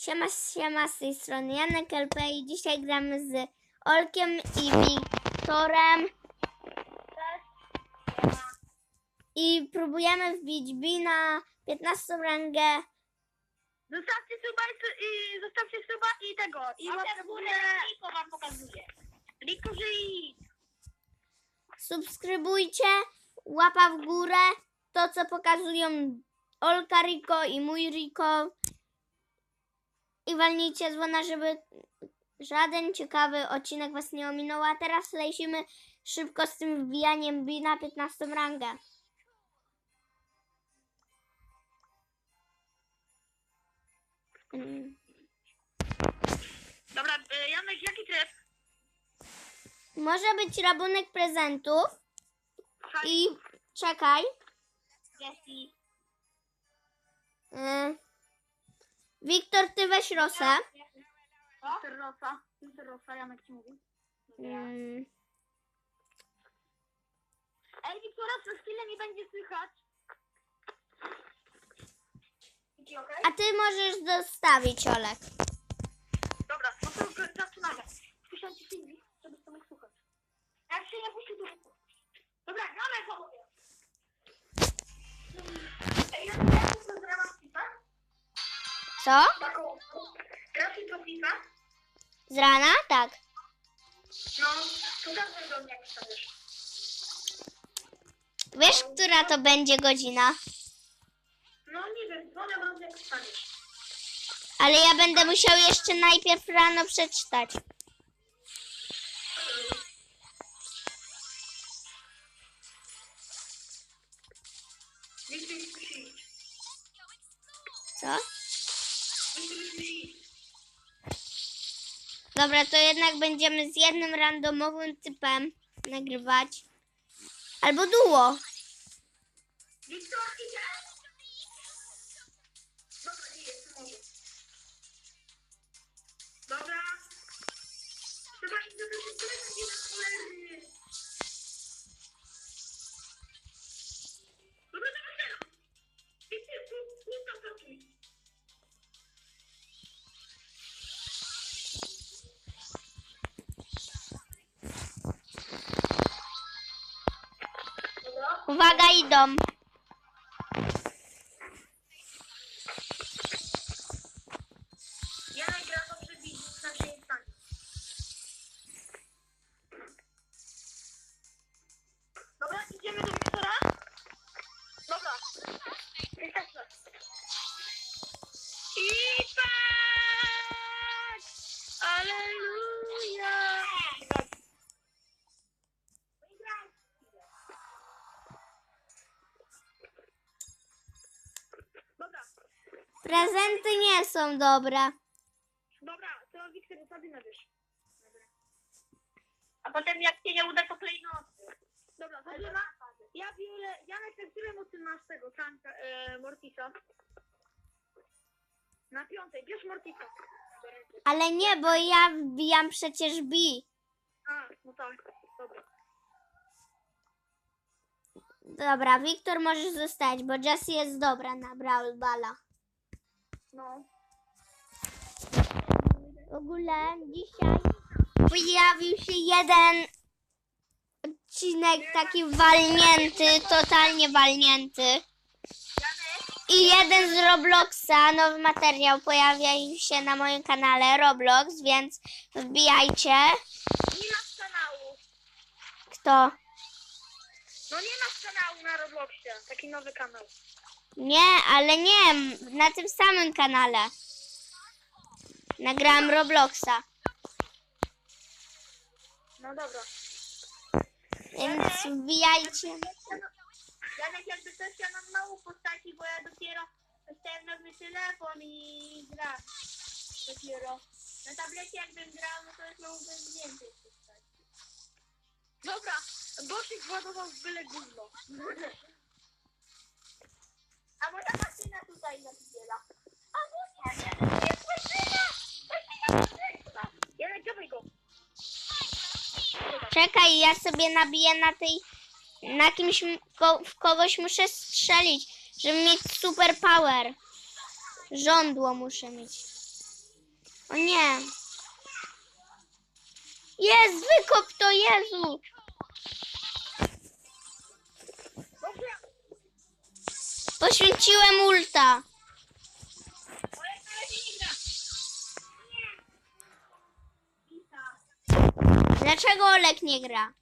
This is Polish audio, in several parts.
Siema, siema, z tej strony Janek LP i dzisiaj gramy z Olkiem i Wiktorem. I próbujemy wbić B na 15 rangę. Zostawcie suba i, su- i zostawcie suba i tego. I łapkę w górę. Liko wam pokazuje. Liko żyj. Subskrybujcie, łapa w górę, to co pokazują Olka Riko i mój Riko. I walnijcie dzwona, żeby żaden ciekawy odcinek was nie ominął. A teraz lecimy szybko z tym wbijaniem B na 15 rangę. Mm. Dobra, y, Janek, jaki tryb? Może być rabunek prezentów i czekaj. Jesse. Y, Wiktor, ty weź Rosę. Mister Rosa. Mister Rosa, Janek ci mówi. Mm, Ej, Wiktora, przez chwilę nie będzie słychać. Ci okej? a ty możesz zostawić, Olek. Dobra, no to g- zaczynamy. Puszczam ci filmik, żebyś to mógł słuchać. Jak się nie puści, to... Dobra, gramy panowie. Ej, ja ja tu pozdrawiam. Co? Grasz to FIFA? Z rana? Tak. No, to zawsze do mnie jak wstaniesz. Wiesz, która to będzie godzina? No nie wiem, dzwonię do mnie jak wstaniesz. Ale ja będę musiał jeszcze najpierw rano przeczytać. Już iść. Co? Dobra, to jednak będziemy z jednym randomowym typem nagrywać. Albo duo. Wiktor, Uwaga, są dobre. dobra, to Wiktor zasady nabierz. A potem jak się nie uda, to klejnoty. Dobra, zaczyna. Ja biorę, Janek, na którym mocy masz tego Franka, e, Mortisa? Na piątej, bierz Mortisa. Ale nie, bo ja wbijam przecież B. A, no tak, dobra. Dobra, Wiktor możesz zostać, bo Jessie jest dobra na Brawl Balla. No. W ogóle dzisiaj pojawił się jeden odcinek taki walnięty, totalnie walnięty. I jeden z Robloxa, nowy materiał pojawił się na moim kanale Roblox, więc wbijajcie. nie masz kanału. Kto? No nie masz kanału na Robloxie. Taki nowy kanał. Nie, ale nie, na tym samym kanale. Nagrałam Robloxa, No dobra. więc wbijajcie. Janek, jakby coś ja mam mało postaci, bo ja dopiero dostałem nowy telefon i gram. Dopiero. Na tablecie jakbym grał, no to już miałbym więcej postaci. Dobra, Bosik władował w byle gówno. A może maszyna tutaj napidziela? A no nie, nie, to jest maszyna! Czekaj, ja sobie nabiję na tej, na kimś, w kogoś muszę strzelić, żeby mieć super power. Żądło muszę mieć. O nie. Jest, wykop to, Jezu. Poświęciłem ulta. Dlaczego Olek nie gra?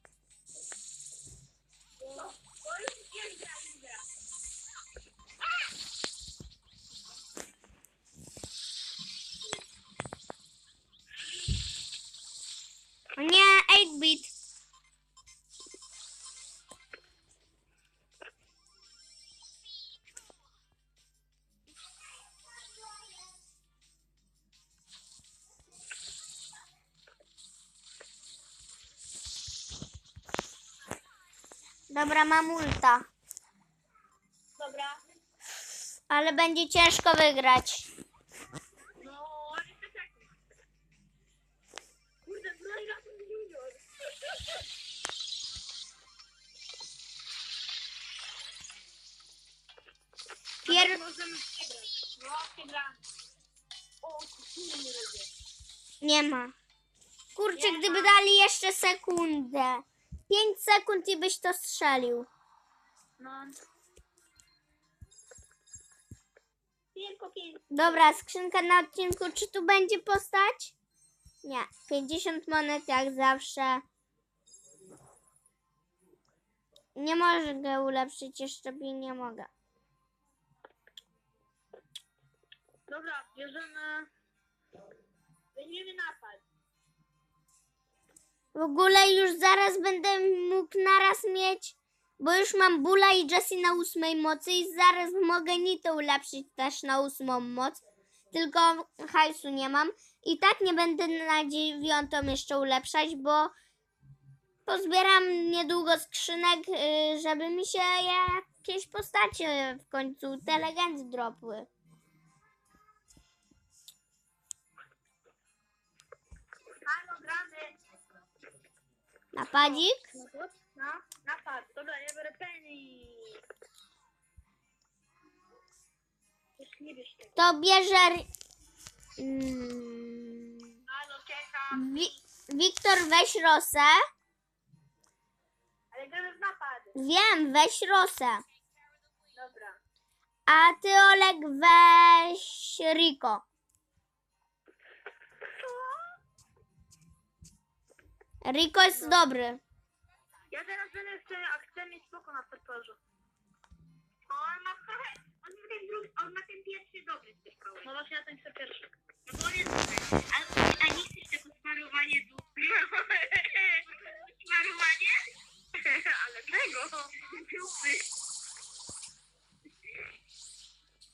Dobra, mam ulta, Dobra. ale będzie ciężko wygrać. No, ale tak. Kurde, broń ten junior. Pier... Możemy przegrać. No, przegramy. O. Nie ma. Kurczę, gdyby dali jeszcze sekundę. 5 sekund i byś to strzelił. No. Tylko pięć. Dobra, skrzynka na odcinku. Czy tu będzie postać? Nie. 50 monet jak zawsze. Nie mogę ulepszyć jeszcze, bi- nie mogę. Dobra, bierzemy... Weźmiemy napad. W ogóle już zaraz będę mógł naraz mieć, bo już mam Bula i Jessie na ósmej mocy i zaraz mogę Nito ulepszyć też na ósmą moc. Tylko hajsu nie mam. I tak nie będę na dziewiątą jeszcze ulepszać, bo pozbieram niedługo skrzynek, y, żeby mi się jakieś postacie w końcu te legendy dropły. Napadzik? No, napad. Dobra, ja biorę. Już nie bierz tego. To bierze... Mm, Halo, czekam. Wi- Wiktor, weź Rosę. Ale gramy w napad. Wiem, weź Rosę. Dobra. A ty, Olek, weź Riko. Riko jest dobry. Ja teraz będę chcę, a chcę mieć spoko na podporze. On ma trochę, on ma ten drugi, on ma ten pierwszy dobry z tej szkoły. No właśnie, ja ten chcę pierwszy. No bo on jest dobry. A, a nie chcesz tego smarowanie tu? smarowanie? Ale tego, dupy.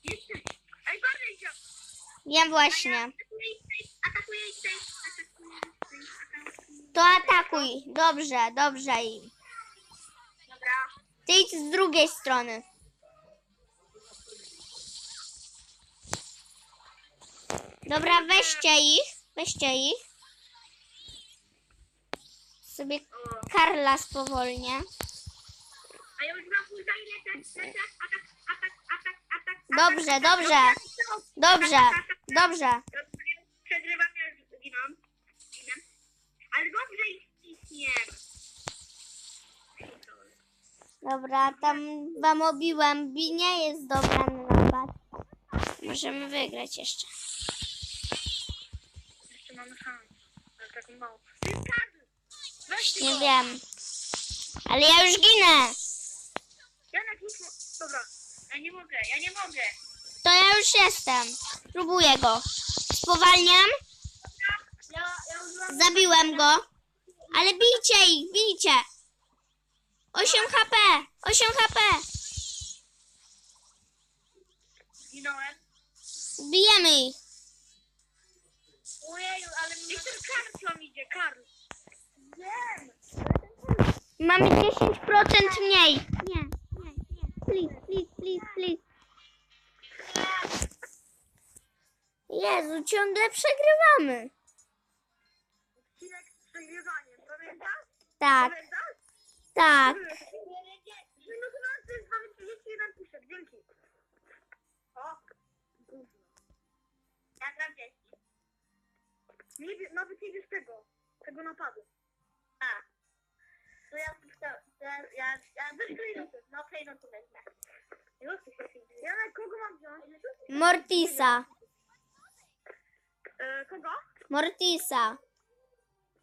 Jeszcze. Ej, bardziej się. Wiem właśnie. Atakuje ich tej, atakuje ich tej, atakuje ich tej, atakuje. To atakuj. Dobrze, dobrze. I Dobra. Ty idź z drugiej strony. Dobra, weźcie ich. Weźcie ich. Sobie. Karla spowolnię. A ja już mam pół za ile ten, ten, atak, atak, atak, atak. Dobrze, dobrze. Dobrze, dobrze. Przegrywam, już. Ale dobrze ich cisniem. Dobra, tam wam obiłem. Bi nie jest dobra na napad. Możemy wygrać jeszcze. Jeszcze mamy szansę. Ale taką małą. Ty! Weź Nie go! wiem. Ale ja już ginę. Janek, mo- Dobra. Ja nie mogę, ja nie mogę. To ja już jestem. Próbuję go. Spowalniam. Ja, ja już mam... Zabiłem go. Ale bijcie ich, bijcie. 8 HP. 8 HP. Zginąłem. Bijemy ich. Ojeju, ale mi... Jeszcze Karl tam idzie, Karl. Wiem. Mamy 10% mniej. Nie, nie, nie. Please, please, please, please. Jezu, ciągle przegrywamy. Pamiętasz? Tak, Pamiętasz? tak. No to nas jest mamy 31 puszek, dzięki. O, gówno. Ja gram dzieci. Nie wiem, nawet nie wiesz tego. Tego napadu. A. To ja, to, to ja, ja, ja bez klejnotu, no klejnotu wezmę. Już się na kogo mam wziąć? Mortisa. E, kogo? Mortisa.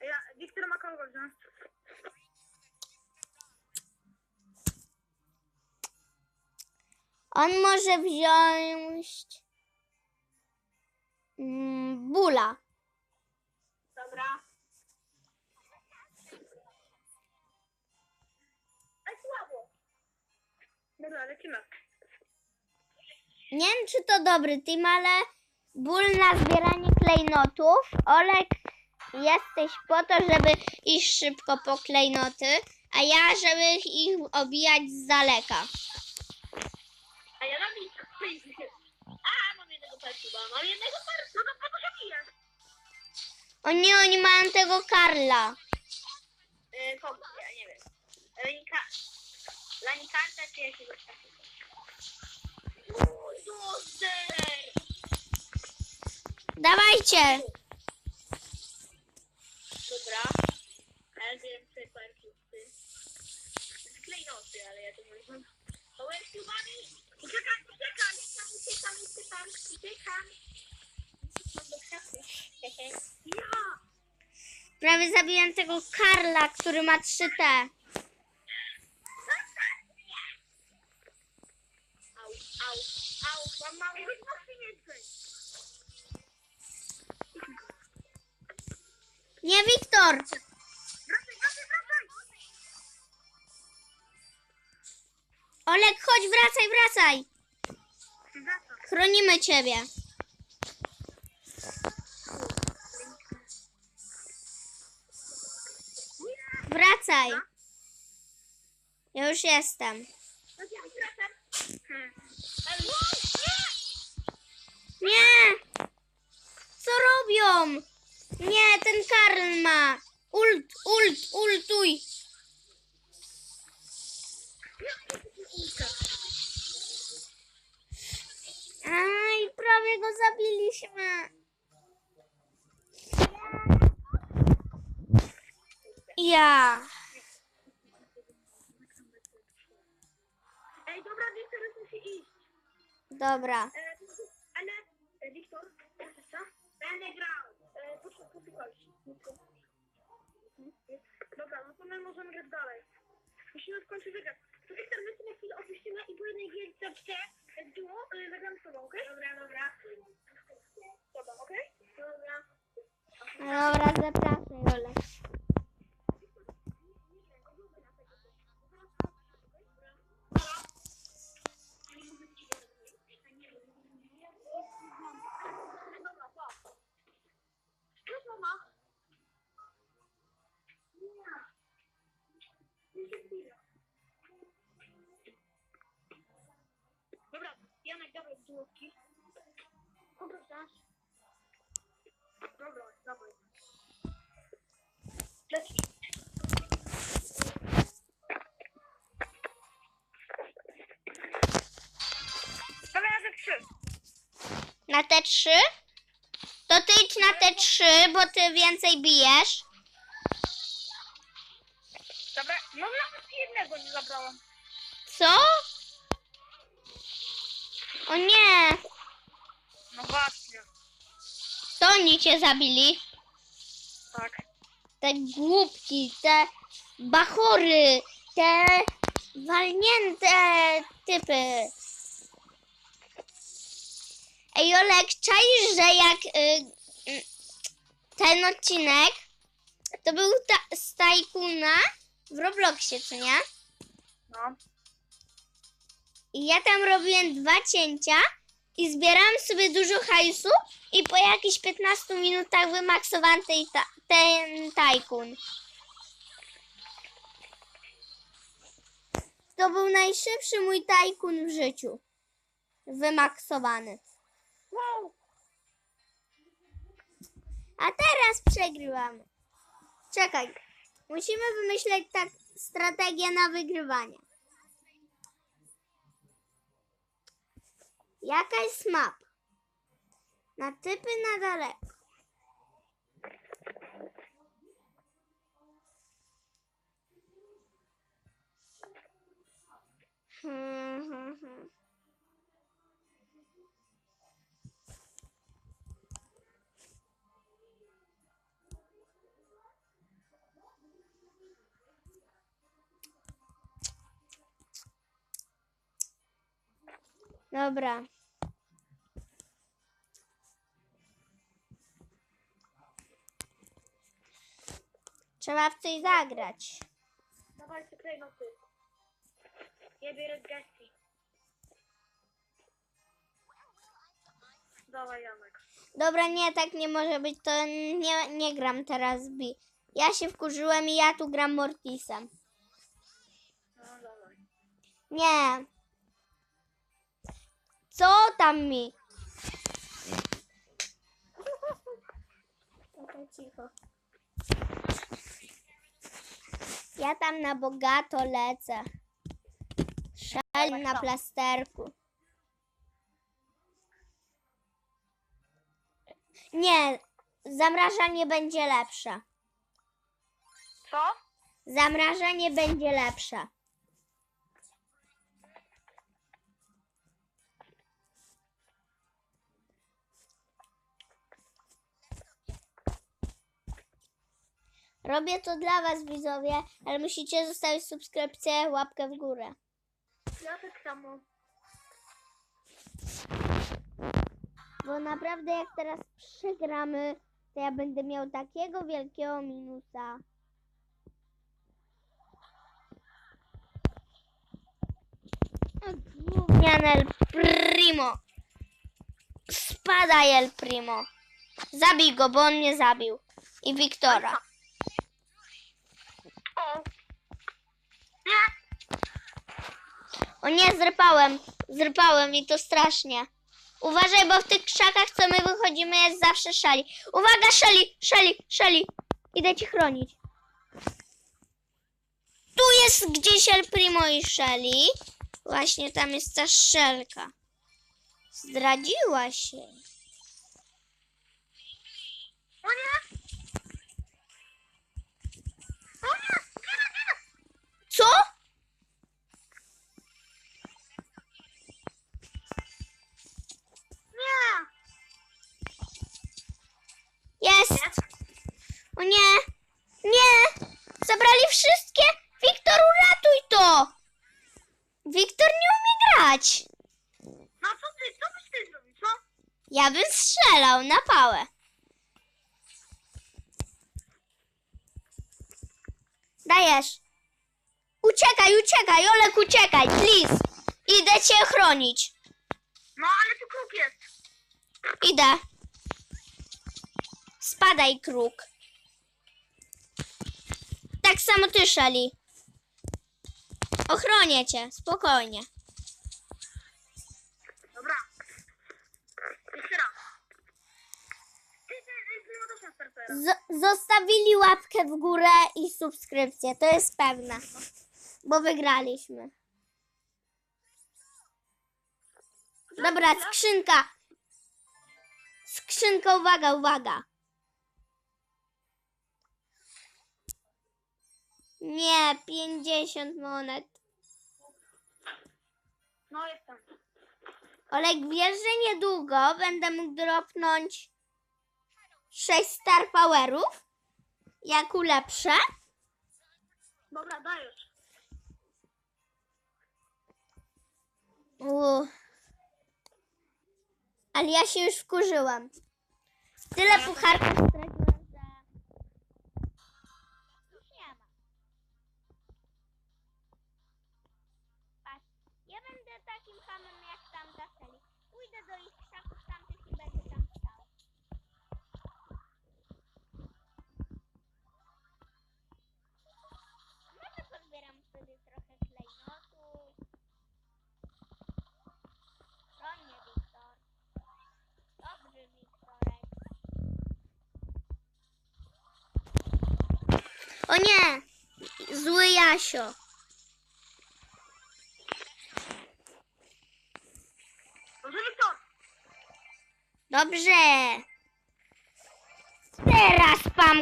Ja, Wiktor ma kogo wziąć? On może wziąć mm, Bula. Dobra. Ej, słabo. Dobra, lecimy. Nie wiem, czy to dobry team, ale ból na zbieranie klejnotów. Olek, jesteś po to, żeby iść szybko po klejnoty, a ja, żeby ich obijać z daleka. A ja mam ich A, mam jednego perfuba. Mam jednego. No po co bijesz? O nie, oni mają tego Karla. Yy, kogo? Ja nie wiem. Lanika... Lanikarta czy jakiegoś takiego? Doster! Dawajcie. Dobra. Co jest perfumty. Sklejnoty, ale ja to nie wiem. Power tubami! Uciekam, uciekam, uciekam, uciekam, uciekam, uciekam. Ja! Prawie zabiłem tego Karla, który ma 3T. Au, au, au, mam mało więcej. Nie, Wiktor. Wracaj! Olek, chodź, wracaj, wracaj. Chronimy ciebie. Wracaj. Ja już jestem. Nie! Co robią? Nie, ten Karl ma. Ult, ult, ultuj. Aj, prawie go zabiliśmy. Ja. Ej, dobra, Wiktor, już musi iść. Dobra. E, ale, e, Wiktor, co? Będę grał. Dobra, no to my możemy grać dalej. Musimy w końcu wygrać. To się na chwilę opuścimy i po jednej gierce w duo e, zagram z tobą, okej? Dobra, dobra. Dobra, okej? Dobra. Dobra, zapraszaj, Olek. Bułki. Kogo znasz? Dobra, dawaj. Dawaj razy trzy. Na te trzy? To ty idź na te trzy, bo ty więcej bijesz. Dobra, no nawet jednego nie zabrałam. Co? O nie! No właśnie. To oni cię zabili. Tak. Te głupki, te bachory, te walnięte typy. Ej, Olek, czaisz, że jak y, y, ten odcinek to był ta, z Tajkuna w Robloxie, co nie? No. I ja tam robiłem dwa cięcia i zbierałam sobie dużo hajsu i po jakichś 15 minutach wymaksowałam tej ta, ten tajkun. To był najszybszy mój tajkun w życiu. Wymaksowany. Wow. A teraz przegrywamy. Czekaj. Musimy wymyśleć tak strategię na wygrywanie. Jaka jest mapa? Na typy na daleko. Hmm, hmm, hmm. Dobra. Trzeba w coś zagrać. Dawajcie klejnoty. Ja biorę Jessie. Dawaj Janek. Dobra, nie, tak nie może być, to nie, nie gram teraz Bi. Ja się wkurzyłem i ja tu gram Mortisem. No dawaj. Nie. Co tam mi? Cicho. Ja tam na bogato lecę. Szal na plasterku. Nie, zamrażanie będzie lepsze. Co? Zamrażanie będzie lepsze. Robię to dla Was, widzowie, ale musicie zostawić subskrypcję, łapkę w górę. Ja tak samo. Bo naprawdę jak teraz przegramy, to ja będę miał takiego wielkiego minusa. Gównian El Primo. Spadaj El Primo. Zabij go, bo on mnie zabił. I Wiktora. O nie, zrypałem. Zrypałem i to strasznie. Uważaj, bo w tych krzakach, co my wychodzimy, jest zawsze szali. Uwaga, szali, szali, szali. Idę ci chronić. Tu jest gdzieś El Primo i Shelly. Właśnie tam jest ta szelka. Zdradziła się. O Co? Nie! Jest. O nie. Nie. Zabrali wszystkie. Wiktor, uratuj to. Wiktor nie umie grać. No co ty, co byś ty zrobił, co? Ja bym strzelał na pałę. Dajesz. Uciekaj, uciekaj, Olek, uciekaj, please. Idę cię chronić. No ale tu kruk jest. Idę. Spadaj, kruk. Tak samo ty, Shelly. Ochronię cię, spokojnie. Dobra. Jeszcze raz. Ty, ty, ty, ty, ty, ty, ty, ty. Z- zostawili łapkę w górę i subskrypcję, to jest pewne. Bo wygraliśmy. Dobra, skrzynka. Skrzynka, uwaga, uwaga. Nie, 50 monet. No jestem. Olek, wiesz, że niedługo będę mógł dropnąć 6 Star Powerów? Jak ulepszę? Dobra, dajesz. Uuu. Ale ja się już wkurzyłam. Tyle pucharków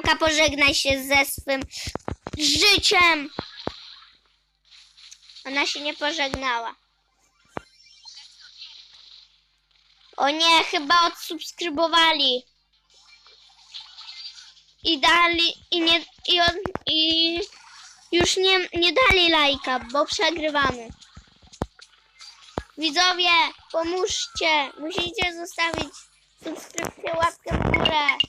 Pamka, pożegnaj się ze swym życiem. Ona się nie pożegnała. O nie, chyba odsubskrybowali. I dali, i nie, i, on, i już nie, nie dali lajka, bo przegrywamy. Widzowie, pomóżcie. Musicie zostawić subskrypcję, łapkę w górę.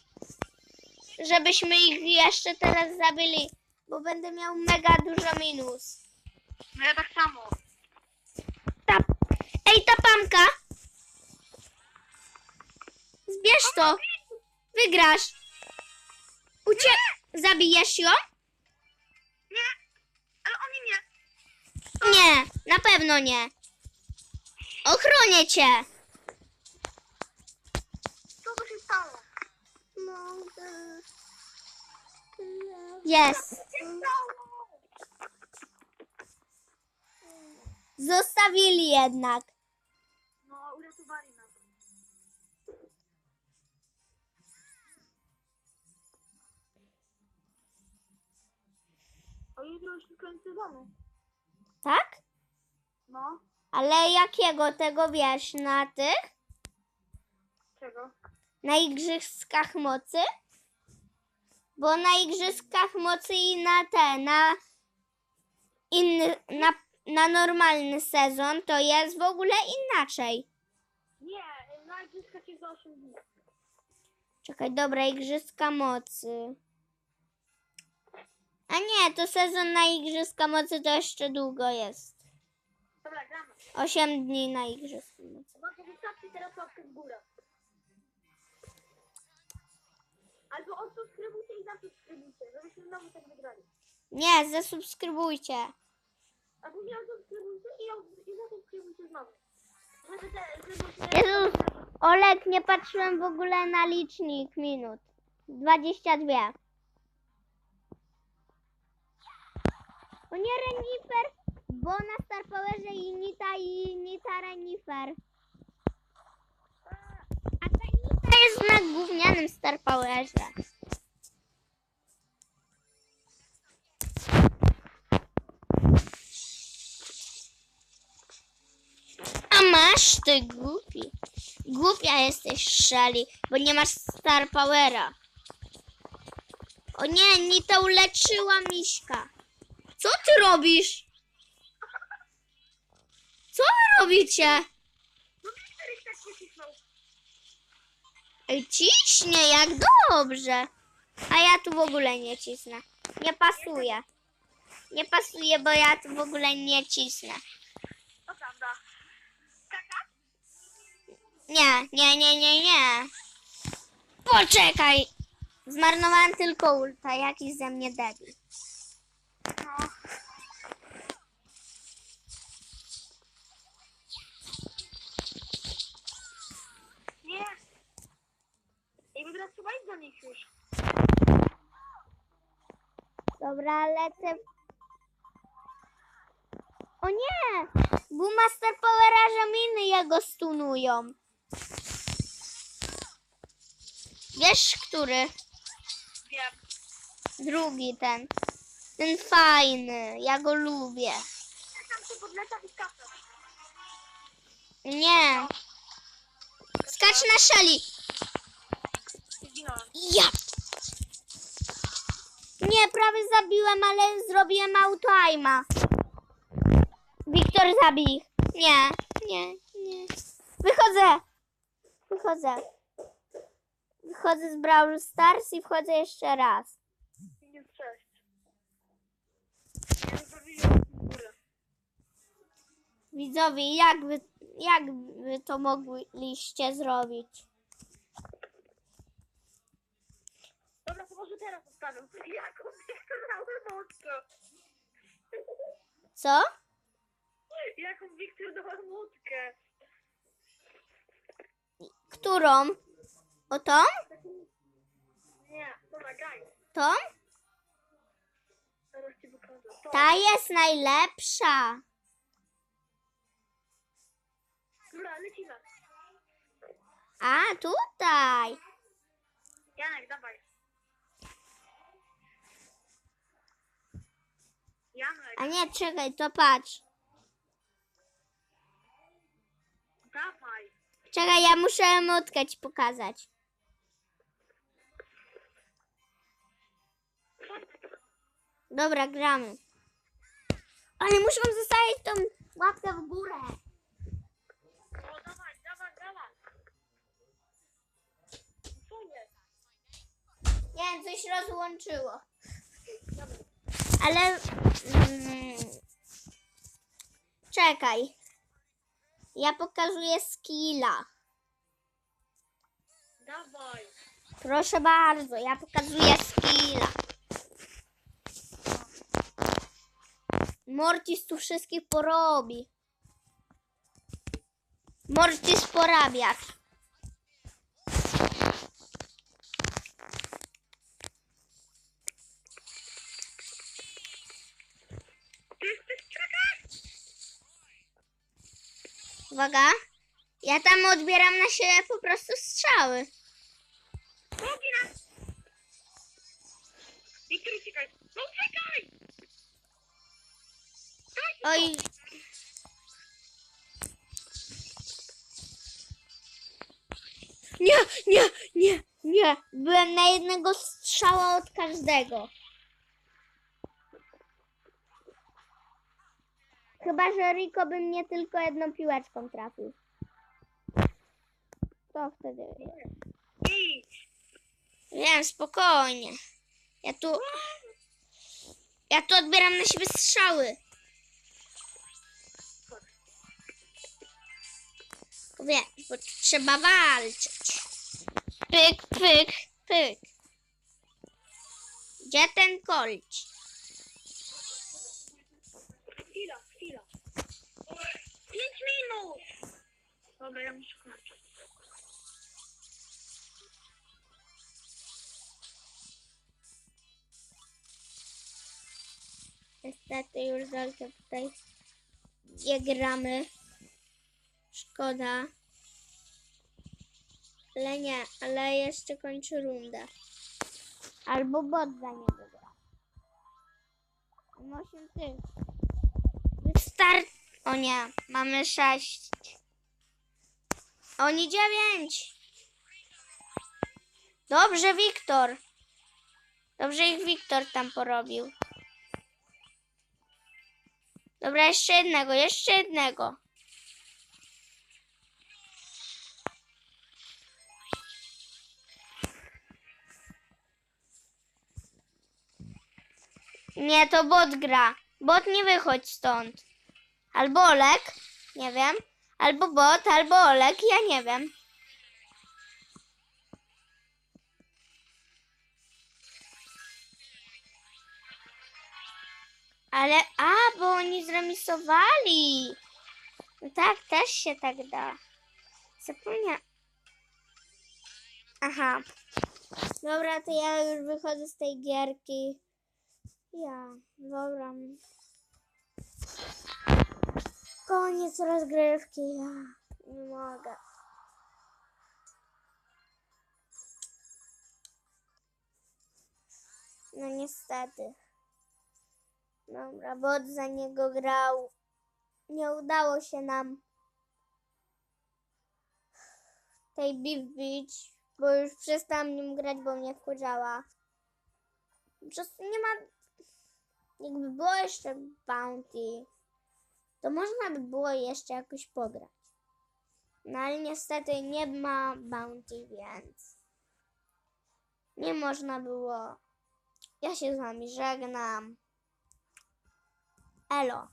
Żebyśmy ich jeszcze teraz zabili, bo będę miał mega dużo minus. No ja tak samo. Ta... Ej, ta pamka! Zbierz to! Wygrasz! Ucie... Zabijesz ją? Nie, ale oni nie. Nie, na pewno nie. Ochronię cię! Co to się stało? Jest. Zostawili jednak. No, uratowali nas. A jutro już sezonu. Tak? No. Ale jakiego tego wiesz? Na tych? Czego? Na igrzyskach mocy? Bo na igrzyskach mocy i na te, na inny, na, na normalny sezon to jest w ogóle inaczej. Nie, na igrzyskach jest za 8 dni. Czekaj, dobra, igrzyska mocy. A nie, to sezon na igrzyska mocy to jeszcze długo jest. Dobra, gramy. 8 dni na igrzyska mocy. To wystarczy teraz łapkę w górę. Albo odsubskrybujcie i zasubskrybujcie, żebyśmy znowu tak wygrali. Nie, zasubskrybujcie. Albo nie odsubskrybujcie i, od- i zasubskrybujcie znowu. Żeby te, żeby się... Jezus, Olek, nie patrzyłem w ogóle na licznik minut. 22. O nie, Renifer, bo na Star Powerze i Nita i Nita Renifer. A ta Nita jest na gównianym Star Powerze. A masz ty głupi. Głupia jesteś, Shelly, bo nie masz Star Powera. O nie, Nita uleczyła miśka. Co ty robisz? Co wy robicie? No ciśnie jak dobrze. A ja tu w ogóle nie cisnę. Nie pasuje. Nie pasuje, bo ja tu w ogóle nie cisnę. To prawda. Kaka? Nie, nie, nie, nie, nie. Poczekaj. Zmarnowałem tylko ulta. Jakiś ze mnie debil. Teraz trzeba iść do nich już. Dobra, lecę. O nie! Bumaster Powera, że miny jego stunują. Wiesz, który? Wiem. Drugi ten. Ten fajny. Ja go lubię. Tam się i. Nie. Skacz na szali. Zginąłem. Ja. Nie, prawie zabiłem, ale zrobiłem autoaima. Wiktor zabij ich. Nie, nie, nie. Wychodzę. Wychodzę. Wychodzę z Brawl Stars i wchodzę jeszcze raz. Minus 6. Nie górę. Widzowie, jak wy, jak wy to mogliście zrobić? Dobra, to może teraz zostawiam. Jaką Wiktor emotkę? Co? Jaką Wiktor dał emotkę? Którą? O tą? Nie, dobra, graj. Tą? Teraz ci pokażę. To. Ta jest najlepsza. Dobra, lecimy. A, tutaj. Janek, dawaj. A nie, czekaj, to patrz. dawaj. Czekaj, ja muszę emotkę ci pokazać. Dobra, gramy. Ale muszą zostawić tą łapkę w górę. No dawaj, dawaj, dawaj. Nie coś rozłączyło. Dobra. Ale. Mm, czekaj. Ja pokazuję skilla. Dawaj. Proszę bardzo, ja pokazuję skilla. Mortis tu wszystkich porobi. Mortis porabiacz. Uwaga. Ja tam odbieram na siebie po prostu strzały. Wiktor, uciekaj. No uciekaj! Oj. Nie, nie, nie, nie. Byłem na jednego strzała od każdego. Chyba, że Rico by mnie tylko jedną piłeczką trafił. To wtedy. Idź. Wiem, spokojnie. Ja tu. Ja tu odbieram na siebie strzały. Wiem, bo trzeba walczyć. Pyk, pyk, pyk. Gdzie ten kolć? 5 minut! Dobra, ja muszę kończyć. Niestety już Zolkę tutaj nie gramy. Szkoda. Ale nie, ale jeszcze kończy rundę. Albo bot za niego gra. Może ty. Wystarczy. O nie, mamy 6. Oni 9. Dobrze, Wiktor. Dobrze ich Wiktor tam porobił. Dobra, jeszcze jednego, jeszcze jednego. Nie, to bot gra. Bot nie wychodź stąd. Albo Olek, nie wiem. Albo bot, albo Olek, ja nie wiem. Ale, a, bo oni zremisowali. No tak, też się tak da. Zapomniałam. Aha. Dobra, to ja już wychodzę z tej gierki. Ja, dobra. Koniec rozgrywki, ja nie mogę. No niestety. Dobra, bot za niego grał. Nie udało się nam tej Beef Beach, bo już przestałam nim grać, bo mnie wkurzała. Po prostu nie ma... Jakby było jeszcze Bounty, to można by było jeszcze jakoś pograć. No ale niestety nie ma Bounty, więc nie można było. Ja się z wami żegnam. Elo.